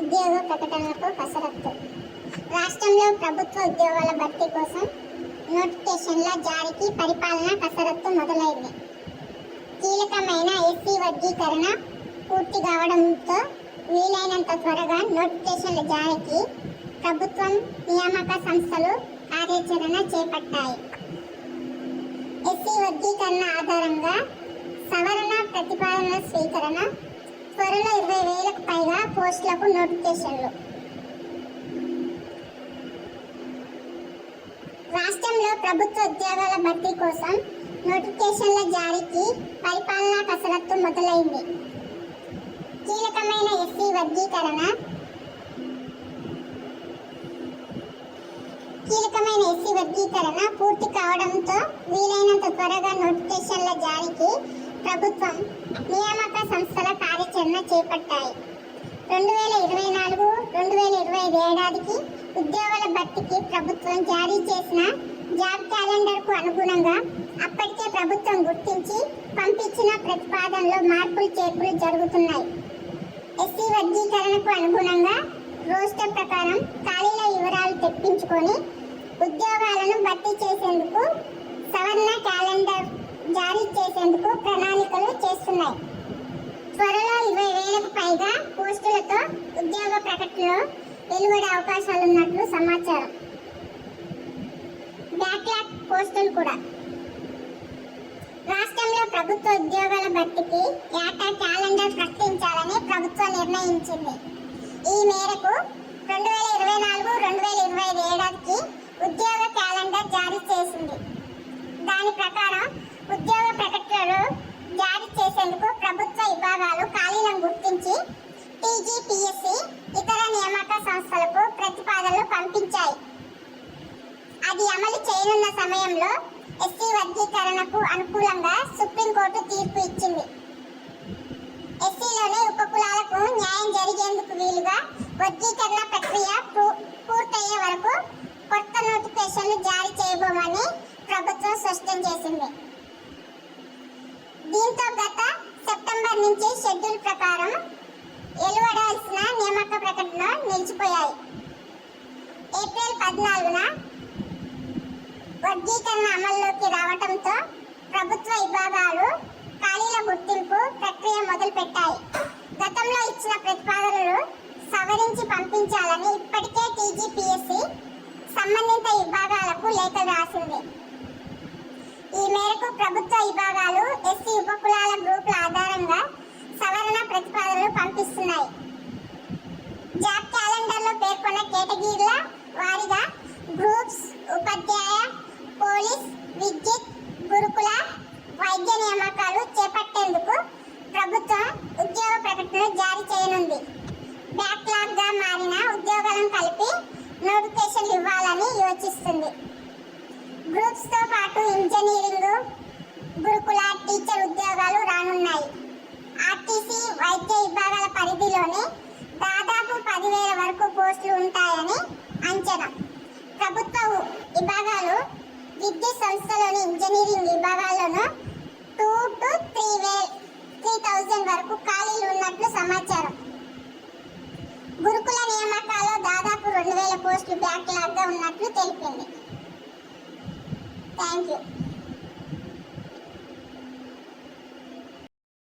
ఉద్యోగ ప్రకటనలకు కసరత్తు. రాష్ట్రంలో ప్రభుత్వ ఉద్యోగాల భర్తీ కోసం నోటిఫికేషన్ల జారీకి పరిపాలన కసరత్తు మొదలైంది. కీలకమైన ఎస్సీ వర్గీకరణ పూర్తి కావడంతో వీలైనంత త్వరగా నోటిఫికేషన్ల జారీకి ప్రభుత్వం నియామక సంస్థలు కార్యాచరణ చేపట్టాయి. ఎస్సీ వర్గీకరణ ఆధారంగా సవరణ ప్రతిపాదన త్వరలో ఇరవై వేలకు పైగా పోస్టులకు నోటిఫికేషన్లు. రాష్ట్రంలో ప్రభుత్వ ఉద్యోగాల భర్తీ కోసం నోటిఫికేషన్ల జారీకి పరిపాలనా కసరత్తు మొదలైంది. కీలకమైన ఎస్సీ వర్గీకరణ. కీలకమైన ఎస్సీ వర్గీకరణ పూర్తి కావడంతో వీలైనంత త్వరగా నోటిఫికేషన్ల జారీకి ప్రభుత్వం కార్యాచరణ చేపట్టాయి. రెండు వేల ఇరవై నాలుగు రెండు వేల ఇరవై ఐదు ఏడాదికి ఉద్యోగుల భర్తీకి ప్రభుత్వం జారీ చేసిన జాబ్ క్యాలెండర్కు అనుగుణంగా అప్పటికే ప్రభుత్వం గుర్తించి పంపించిన ప్రతిపాదనలో మార్పులు చేర్పులు జరుగుతున్నాయి. ఎస్సీ వర్గీకరణకు అనుగుణంగా రోస్టర్ ప్రకారం ఖాళీల వివరాలు తెప్పించుకొని ఉద్యోగాలను భర్తీ చేసేందుకు సవరణ క్యాలెండర్ జారీ చేసేందుకు ప్రణాళికలు చేస్తున్నాయి. వేలకు పోస్టులతో ఉద్యోగ ప్రకటనలో వెలువడే అవకాశాలున్నట్లు సమాచారం. బ్యాక్లాగ్ పోస్టులు కూడా. రాష్ట్రంలో ప్రభుత్వ ఉద్యోగాల భర్తీకి ఏటా క్యాలెండర్ ప్రకటించాలని ప్రభుత్వం నిర్ణయించింది. ఈ మేరకు రెండు వేల ఇరవై నాలుగు రెండు వేల ఇరవై ఐదు ఏడాదికి ఉద్యోగ క్యాలెండర్ జారీ చేసింది. దాని ప్రకారం ఉద్యోగ ప్రకటనలు జారీ చేసేందుకు ప్రభుత్వ విభాగాలు ఖాళీలను గుర్తించి టీజీపీఎస్సీ ఇతర నియామక సంస్థలకు ప్రతిపాదనలు పంపించాయి. అది అమలు చేయనున్న సమయంలో ఎస్సీ వర్గీకరణకు అనుకూలంగా సుప్రీంకోర్టు తీర్పు ఇచ్చింది. ఎస్సీలోని ఉపకులాలకు న్యాయం జరిగేందుకు వీలుగా వర్గీకరణ ప్రక్రియ పూ- పూర్తయ్యే వరకు కొత్త నోటిఫికేషన్లు జారీ చేయబోమని ప్రభుత్వం స్పష్టం చేసింది. దీంతో గత సెప్టెంబర్ నుంచి షెడ్యూల్ ప్రకారం వెలువడాల్సిన నియామక ప్రకటన నిలిచిపోయాయి. ఏప్రిల్ పద్నాలుగున వర్గీకరణ అమల్లోకి రావడంతో ప్రభుత్వ విభాగాలు ఖాళీల గుర్తింపు ప్రక్రియ మొదలుపెట్టాయి. గతంలో ఇచ్చిన ప్రతిపాదనలు సవరించి పంపించాలని ఇప్పటికే టీజీపీఎస్సీ సంబంధిత విభాగాలకు లేఖ రాసింది. ఈ మేరకు ప్రభుత్వ విభాగాలు ఎస్సీ ఉపకులాల గ్రూపుల ఆధారంగా కనిపిస్తున్నాయి. జాబ్ క్యాలెండర్లో పేర్కొన్న కేటగిరీల వారీగా గ్రూప్స్ ఉపాధ్యాయ పోలీస్ విద్యుత్ గురుకుల వైద్య నియామకాలు చేపట్టేందుకు ప్రభుత్వం ఉద్యోగ ప్రకటనలు జారీ చేయనుంది. బ్యాక్లాగ్గా మారిన ఉద్యోగాలను కలిపి నోటిఫికేషన్ ఇవ్వాలని యోచిస్తుంది. గ్రూప్స్తో పాటు ఇంజనీరింగ్ గురుకుల టీచర్ ఉద్యోగాలు రానున్నాయి ఆర్టీసీ వైద్య విభాగాల పరిధిలోనే దాదాపు పదివేల వరకు పోస్టులు ఉంటాయని అంచనా ప్రభుత్వ ఉ- విభాగాలు విద్యుత్ సంస్థలోని ఇంజనీరింగ్ విభాగాల్లోనూ టూ టు త్రీ వే త్రీ థౌజండ్ వరకు ఖాళీలు ఉన్నట్లు సమాచారం. గురుకుల నియామకాల్లో దాదాపు రెండు వేల పోస్టులు బ్యాక్లాగ్గా ఉన్నట్లు తెలిపింది. Thank you.